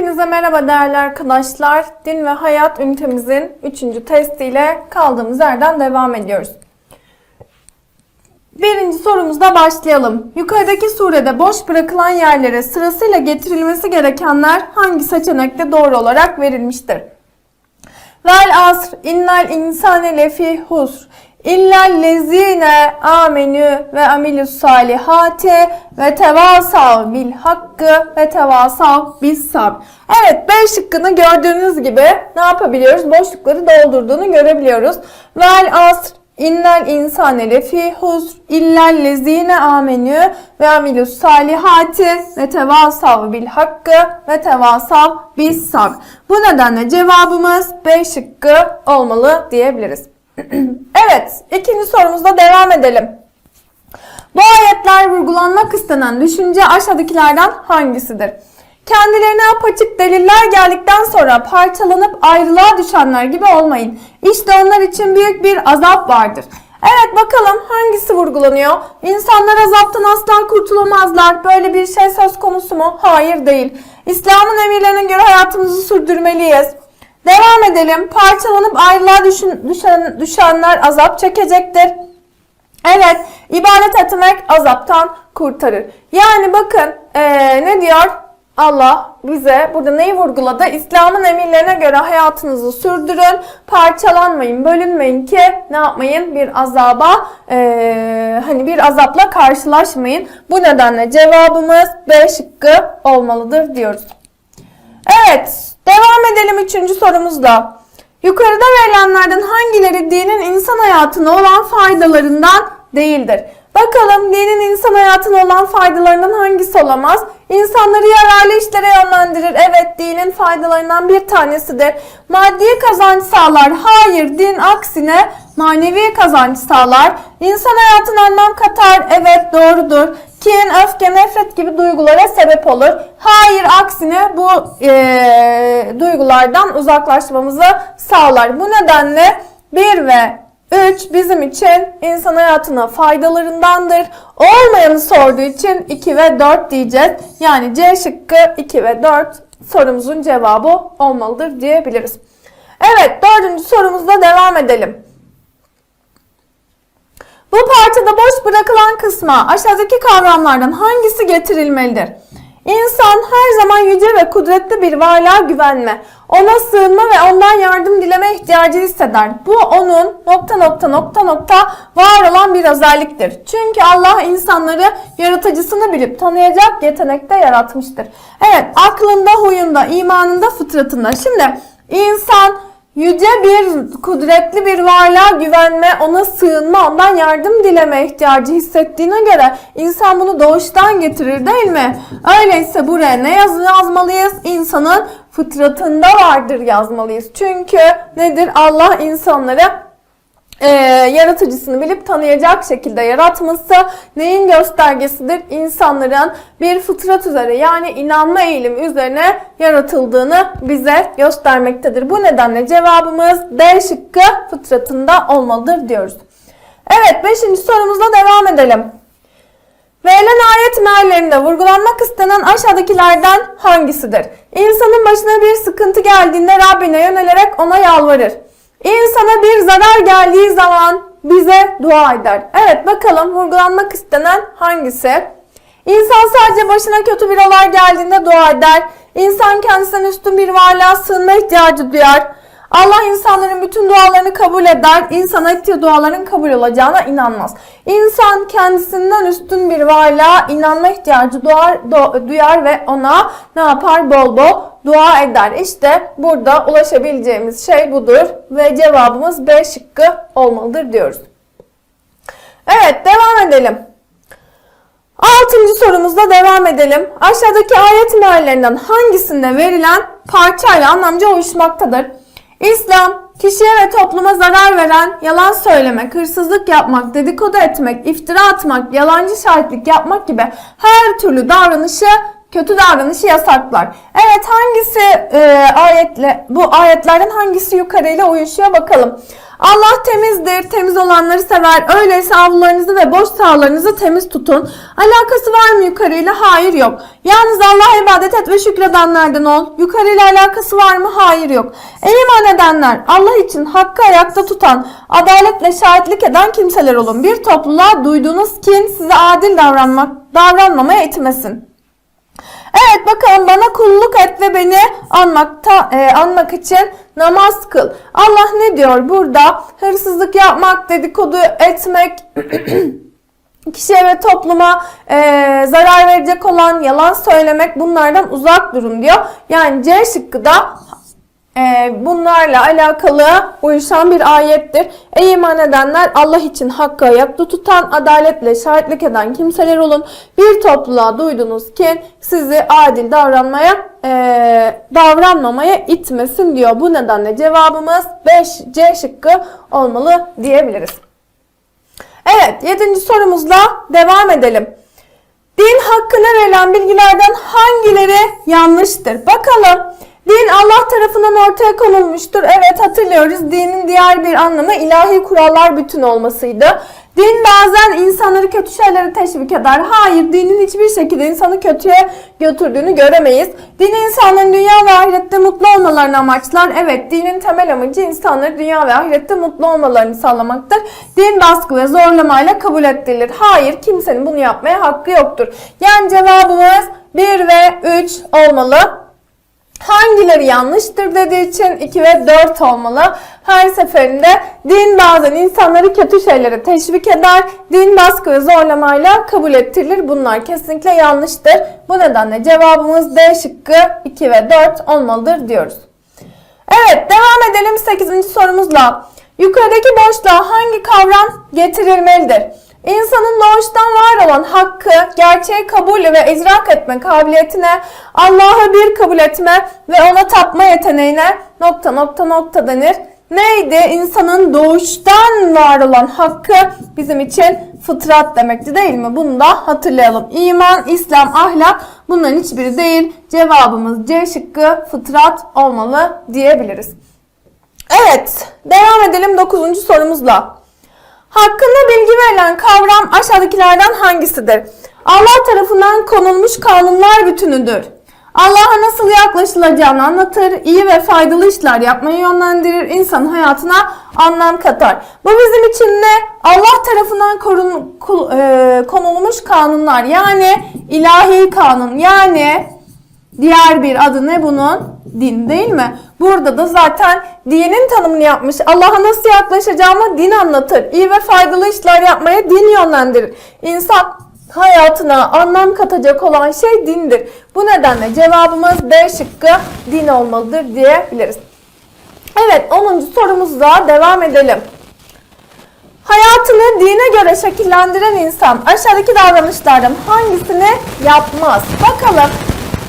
Hepinize merhaba değerli arkadaşlar. Din ve hayat ünitemizin 3. testiyle kaldığımız yerden devam ediyoruz. Birinci sorumuzda başlayalım. Yukarıdaki surede boş bırakılan yerlere sırasıyla getirilmesi gerekenler hangi seçenekte doğru olarak verilmiştir? Vel asr innel insane lefi husr illel lezine amenü ve amilus salihati ve tevasav bil hakkı ve tevasav bis sabr. Evet B şıkkını gördüğünüz gibi ne yapabiliyoruz? Boşlukları doldurduğunu görebiliyoruz. Vel asr innel insane lefi husr illel lezine amenü ve amilus salihati ve tevasav bil hakkı ve tevasav bis sabr. Bu nedenle cevabımız B şıkkı olmalı diyebiliriz. evet, ikinci sorumuzda devam edelim. Bu ayetler vurgulanmak istenen düşünce aşağıdakilerden hangisidir? Kendilerine apaçık deliller geldikten sonra parçalanıp ayrılığa düşenler gibi olmayın. İşte onlar için büyük bir azap vardır. Evet bakalım hangisi vurgulanıyor? İnsanlar azaptan asla kurtulamazlar. Böyle bir şey söz konusu mu? Hayır değil. İslam'ın emirlerine göre hayatımızı sürdürmeliyiz. Devam edelim. Parçalanıp ayrılığa düşün, düşen, düşenler azap çekecektir. Evet, ibadet etmek azaptan kurtarır. Yani bakın ee, ne diyor? Allah bize burada neyi vurguladı? İslam'ın emirlerine göre hayatınızı sürdürün, parçalanmayın, bölünmeyin ki ne yapmayın? Bir azaba, ee, hani bir azapla karşılaşmayın. Bu nedenle cevabımız B şıkkı olmalıdır diyoruz. Evet, devam edelim üçüncü sorumuzda. Yukarıda verilenlerden hangileri dinin insan hayatına olan faydalarından değildir? Bakalım dinin insan hayatına olan faydalarından hangisi olamaz? İnsanları yararlı işlere yönlendirir. Evet dinin faydalarından bir tanesidir. Maddi kazanç sağlar. Hayır din aksine manevi kazanç sağlar. İnsan hayatına anlam katar. Evet doğrudur. Kin, öfke, nefret gibi duygulara sebep olur. Hayır aksine bu e, duygulardan uzaklaşmamızı sağlar. Bu nedenle 1 ve 3 bizim için insan hayatına faydalarındandır. Olmayanı sorduğu için 2 ve 4 diyeceğiz. Yani C şıkkı 2 ve 4 sorumuzun cevabı olmalıdır diyebiliriz. Evet dördüncü sorumuzla devam edelim. Parçada boş bırakılan kısma aşağıdaki kavramlardan hangisi getirilmelidir? İnsan her zaman yüce ve kudretli bir varlığa güvenme, ona sığınma ve ondan yardım dileme ihtiyacı hisseder. Bu onun nokta nokta nokta nokta var olan bir özelliktir. Çünkü Allah insanları yaratıcısını bilip tanıyacak yetenekte yaratmıştır. Evet aklında, huyunda, imanında, fıtratında. Şimdi insan Yüce bir, kudretli bir varlığa güvenme, ona sığınma, ondan yardım dileme ihtiyacı hissettiğine göre insan bunu doğuştan getirir değil mi? Öyleyse buraya ne yaz yazmalıyız? İnsanın fıtratında vardır yazmalıyız. Çünkü nedir? Allah insanları e, yaratıcısını bilip tanıyacak şekilde yaratması neyin göstergesidir? İnsanların bir fıtrat üzere yani inanma eğilimi üzerine yaratıldığını bize göstermektedir. Bu nedenle cevabımız D şıkkı fıtratında olmalıdır diyoruz. Evet 5. sorumuzla devam edelim. Verilen ayet meallerinde vurgulanmak istenen aşağıdakilerden hangisidir? İnsanın başına bir sıkıntı geldiğinde Rabbine yönelerek ona yalvarır. İnsana bir zarar geldiği zaman bize dua eder. Evet bakalım vurgulanmak istenen hangisi? İnsan sadece başına kötü bir olay geldiğinde dua eder. İnsan kendisinden üstün bir varlığa sığınma ihtiyacı duyar. Allah insanların bütün dualarını kabul eder. İnsan ettiği duaların kabul olacağına inanmaz. İnsan kendisinden üstün bir varlığa inanma ihtiyacı duyar, duyar ve ona ne yapar? Bol bol dua eder. İşte burada ulaşabileceğimiz şey budur ve cevabımız B şıkkı olmalıdır diyoruz. Evet devam edelim. Altıncı sorumuzda devam edelim. Aşağıdaki ayet meallerinden hangisinde verilen parçayla anlamca uyuşmaktadır? İslam, kişiye ve topluma zarar veren, yalan söylemek, hırsızlık yapmak, dedikodu etmek, iftira atmak, yalancı şahitlik yapmak gibi her türlü davranışı kötü davranışı yasaklar. Evet hangisi e, ayetle bu ayetlerden hangisi yukarıyla uyuşuyor bakalım. Allah temizdir, temiz olanları sever. Öyleyse avlularınızı ve boş sahalarınızı temiz tutun. Alakası var mı yukarıyla? Hayır yok. Yalnız Allah'a ibadet et ve şükredenlerden ol. Yukarıyla alakası var mı? Hayır yok. Ey iman edenler, Allah için hakkı ayakta tutan, adaletle şahitlik eden kimseler olun. Bir topluluğa duyduğunuz kin size adil davranmak, davranmamaya itmesin. Evet bakalım bana kulluk et ve beni anmakta e, anmak için namaz kıl. Allah ne diyor burada? Hırsızlık yapmak, dedikodu etmek, kişiye ve topluma e, zarar verecek olan yalan söylemek bunlardan uzak durun diyor. Yani C şıkkı da bunlarla alakalı uyuşan bir ayettir. Ey iman edenler Allah için hakkı ayakta tutan, adaletle şahitlik eden kimseler olun. Bir topluluğa duydunuz ki sizi adil davranmaya e, davranmamaya itmesin diyor. Bu nedenle cevabımız 5 C şıkkı olmalı diyebiliriz. Evet, yedinci sorumuzla devam edelim. Din hakkına verilen bilgilerden hangileri yanlıştır? Bakalım. Din Allah tarafından ortaya konulmuştur. Evet hatırlıyoruz. Dinin diğer bir anlamı ilahi kurallar bütün olmasıydı. Din bazen insanları kötü şeylere teşvik eder. Hayır, dinin hiçbir şekilde insanı kötüye götürdüğünü göremeyiz. Din insanların dünya ve ahirette mutlu olmalarını amaçlar. Evet, dinin temel amacı insanları dünya ve ahirette mutlu olmalarını sağlamaktır. Din baskı ve zorlamayla kabul ettirilir. Hayır, kimsenin bunu yapmaya hakkı yoktur. Yani cevabımız 1 ve 3 olmalı. Hangileri yanlıştır dediği için 2 ve 4 olmalı. Her seferinde din bazen insanları kötü şeylere teşvik eder. Din baskı ve zorlamayla kabul ettirilir. Bunlar kesinlikle yanlıştır. Bu nedenle cevabımız D şıkkı 2 ve 4 olmalıdır diyoruz. Evet devam edelim 8. sorumuzla. Yukarıdaki boşluğa hangi kavram getirilmelidir? İnsanın doğuştan var olan hakkı, gerçeği kabul ve idrak etme kabiliyetine, Allah'ı bir kabul etme ve ona tapma yeteneğine nokta nokta nokta denir. Neydi? İnsanın doğuştan var olan hakkı bizim için fıtrat demekti değil mi? Bunu da hatırlayalım. İman, İslam, ahlak bunların hiçbiri değil. Cevabımız C şıkkı fıtrat olmalı diyebiliriz. Evet, devam edelim 9. sorumuzla. Hakkında bilgi verilen kavram aşağıdakilerden hangisidir? Allah tarafından konulmuş kanunlar bütünüdür. Allah'a nasıl yaklaşılacağını anlatır, iyi ve faydalı işler yapmayı yönlendirir, insan hayatına anlam katar. Bu bizim için ne? Allah tarafından korun, e, konulmuş kanunlar yani ilahi kanun yani Diğer bir adı ne bunun? Din değil mi? Burada da zaten dinin tanımını yapmış. Allah'a nasıl yaklaşacağımı din anlatır. İyi ve faydalı işler yapmaya din yönlendirir. İnsan hayatına anlam katacak olan şey dindir. Bu nedenle cevabımız B şıkkı din olmalıdır diyebiliriz. Evet 10. sorumuzla devam edelim. Hayatını dine göre şekillendiren insan aşağıdaki davranışlardan hangisini yapmaz? Bakalım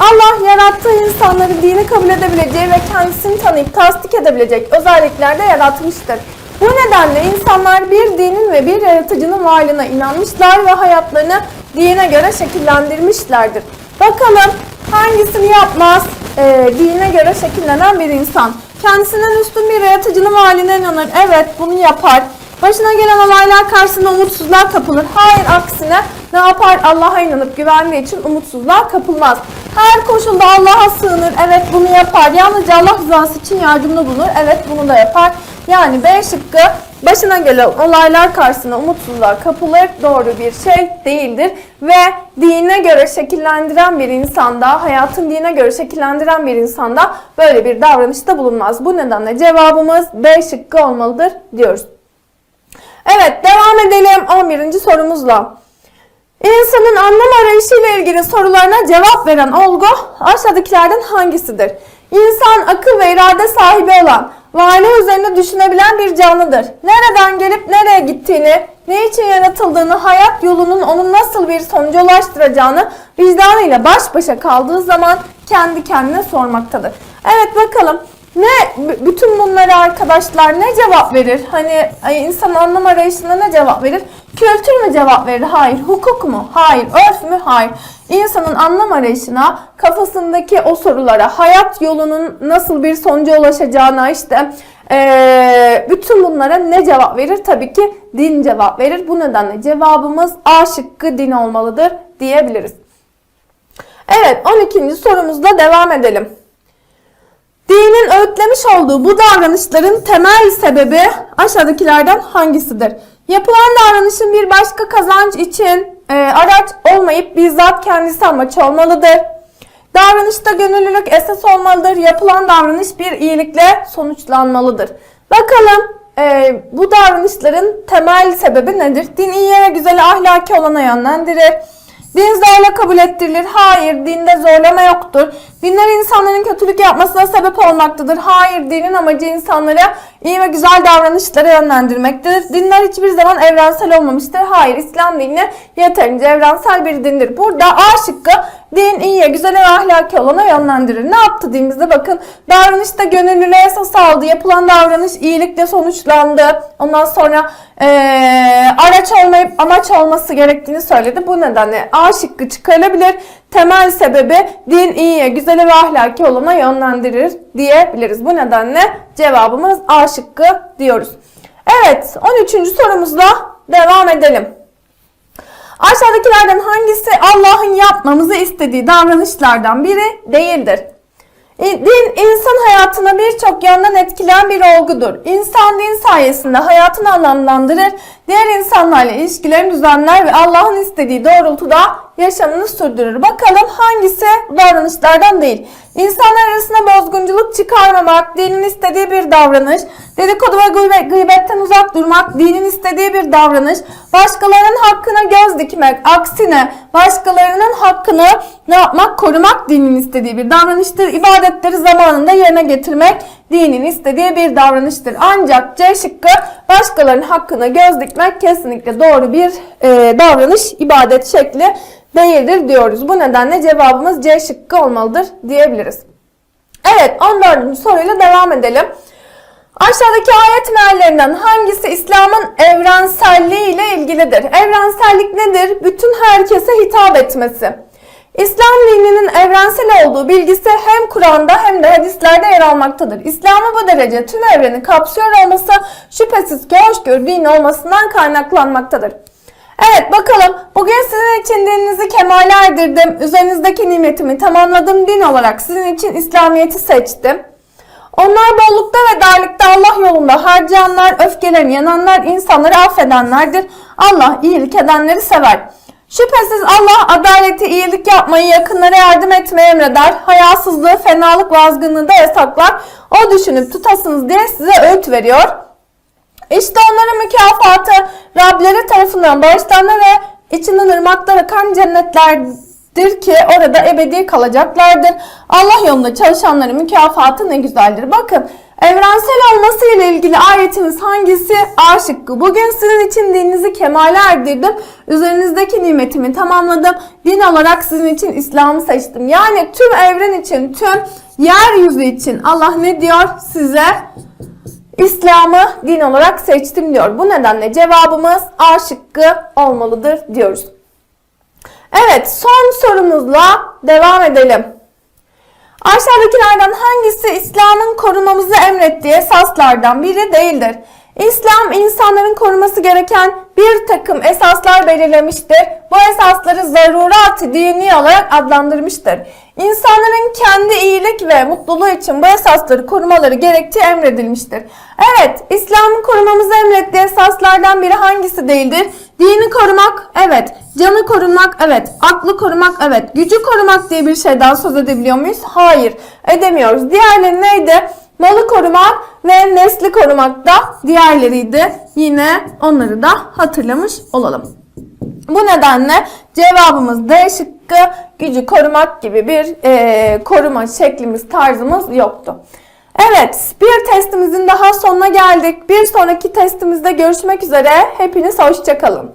Allah yarattığı insanları dini kabul edebileceği ve kendisini tanıyıp tasdik edebilecek özelliklerde yaratmıştır. Bu nedenle insanlar bir dinin ve bir yaratıcının varlığına inanmışlar ve hayatlarını dine göre şekillendirmişlerdir. Bakalım hangisini yapmaz e, dine göre şekillenen bir insan? Kendisinden üstün bir yaratıcının varlığına inanır. Evet bunu yapar. Başına gelen olaylar karşısında umutsuzluğa kapılır. Hayır aksine ne yapar? Allah'a inanıp güvendiği için umutsuzluğa kapılmaz. Her koşulda Allah'a sığınır. Evet bunu yapar. Yalnızca Allah rızası için yardımda bulunur. Evet bunu da yapar. Yani B şıkkı başına gelen olaylar karşısında umutsuzluğa kapılır. Doğru bir şey değildir. Ve dine göre şekillendiren bir insanda, hayatın dine göre şekillendiren bir insanda böyle bir davranışta bulunmaz. Bu nedenle cevabımız B şıkkı olmalıdır diyoruz. Evet devam edelim 11. sorumuzla. İnsanın anlam arayışıyla ilgili sorularına cevap veren olgu aşağıdakilerden hangisidir? İnsan akıl ve irade sahibi olan, varlığı üzerinde düşünebilen bir canlıdır. Nereden gelip nereye gittiğini, ne için yaratıldığını, hayat yolunun onu nasıl bir sonuca ulaştıracağını vicdanıyla baş başa kaldığı zaman kendi kendine sormaktadır. Evet bakalım ne bütün bunlara arkadaşlar ne cevap verir? Hani insan anlam arayışında ne cevap verir? Kültür mü cevap verir? Hayır. Hukuk mu? Hayır. Örf mü? Hayır. İnsanın anlam arayışına, kafasındaki o sorulara, hayat yolunun nasıl bir sonuca ulaşacağına işte bütün bunlara ne cevap verir? Tabii ki din cevap verir. Bu nedenle cevabımız A şıkkı din olmalıdır diyebiliriz. Evet 12. sorumuzla devam edelim. Dinin öğütlemiş olduğu bu davranışların temel sebebi aşağıdakilerden hangisidir? Yapılan davranışın bir başka kazanç için e, araç olmayıp bizzat kendisi amaç olmalıdır. Davranışta gönüllülük esas olmalıdır. Yapılan davranış bir iyilikle sonuçlanmalıdır. Bakalım e, bu davranışların temel sebebi nedir? Din iyiye ve güzele ahlaki olana yönlendirir. Din zorla kabul ettirilir. Hayır, dinde zorlama yoktur. Dinler insanların kötülük yapmasına sebep olmaktadır. Hayır, dinin amacı insanlara iyi ve güzel davranışlara yönlendirmektir. Dinler hiçbir zaman evrensel olmamıştır. Hayır, İslam dini yeterince evrensel bir dindir. Burada A şıkkı din iyiye, güzele ve ahlaki olana yönlendirir. Ne yaptı din bize? Bakın davranışta gönüllülüğe esas aldı. Yapılan davranış iyilikle sonuçlandı. Ondan sonra eee, araç olmayıp amaç olması gerektiğini söyledi. Bu nedenle A şıkkı çıkarılabilir. Temel sebebi din iyiye, güzele ve ahlaki olana yönlendirir diyebiliriz. Bu nedenle cevabımız A şıkkı diyoruz. Evet 13. sorumuzla devam edelim. Aşağıdakilerden hangisi Allah'ın yapmamızı istediği davranışlardan biri değildir? Din insan hayatına birçok yönden etkileyen bir olgudur. İnsan din sayesinde hayatını anlamlandırır, diğer insanlarla ilişkilerini düzenler ve Allah'ın istediği doğrultuda yaşamını sürdürür. Bakalım hangisi davranışlardan değil? İnsanlar arasında bozgunculuk çıkarmamak, dinin istediği bir davranış, dedikodu ve gıybe- gıybetten uzak durmak, dinin istediği bir davranış, başkalarının hakkına göz dikmek, aksine başkalarının hakkını ne yapmak? Korumak dinin istediği bir davranıştır. İbadetleri zamanında yerine getirmek dinin istediği bir davranıştır. Ancak C şıkkı başkalarının hakkına göz dikmek kesinlikle doğru bir e, davranış, ibadet şekli değildir diyoruz. Bu nedenle cevabımız C şıkkı olmalıdır diyebiliriz. Evet 14. soruyla devam edelim. Aşağıdaki ayet meallerinden hangisi İslam'ın evrenselliği ile ilgilidir? Evrensellik nedir? Bütün herkese hitap etmesi. İslam dininin evrensel olduğu bilgisi hem Kur'an'da hem de hadislerde yer almaktadır. İslam'ı bu derece tüm evreni kapsıyor olması şüphesiz ki hoşgörü dini olmasından kaynaklanmaktadır. Evet bakalım bugün sizin için dininizi kemale erdirdim. Üzerinizdeki nimetimi tamamladım. Din olarak sizin için İslamiyet'i seçtim. Onlar bollukta ve darlıkta Allah yolunda harcayanlar, öfkelerini yananlar, insanları affedenlerdir. Allah iyilik edenleri sever. Şüphesiz Allah adaleti, iyilik yapmayı, yakınlara yardım etmeyi emreder. Hayasızlığı, fenalık ve azgınlığı da yasaklar. O düşünüp tutasınız diye size öğüt veriyor. İşte onların mükafatı Rableri tarafından bağışlanma ve içinden ırmaklar akan cennetlerdir ki orada ebedi kalacaklardır. Allah yolunda çalışanların mükafatı ne güzeldir. Bakın evrensel olması ile ilgili ayetimiz hangisi? A şıkkı. Bugün sizin için dininizi kemale erdirdim. Üzerinizdeki nimetimi tamamladım. Din olarak sizin için İslam'ı seçtim. Yani tüm evren için, tüm yeryüzü için Allah ne diyor size? İslam'ı din olarak seçtim diyor. Bu nedenle cevabımız A şıkkı olmalıdır diyoruz. Evet son sorumuzla devam edelim. Aşağıdakilerden hangisi İslam'ın korumamızı emrettiği esaslardan biri değildir? İslam insanların koruması gereken bir takım esaslar belirlemiştir. Bu esasları zarurat dini olarak adlandırmıştır. İnsanların kendi iyilik ve mutluluğu için bu esasları korumaları gerektiği emredilmiştir. Evet, İslam'ın korumamızı emrettiği esaslardan biri hangisi değildir? Dini korumak, evet. Canı korumak, evet. Aklı korumak, evet. Gücü korumak diye bir şeyden söz edebiliyor muyuz? Hayır, edemiyoruz. Diğerleri neydi? Malı korumak ve nesli korumak da diğerleriydi. Yine onları da hatırlamış olalım. Bu nedenle cevabımız D şıkkı gücü korumak gibi bir e, koruma şeklimiz, tarzımız yoktu. Evet, bir testimizin daha sonuna geldik. Bir sonraki testimizde görüşmek üzere. Hepiniz hoşçakalın.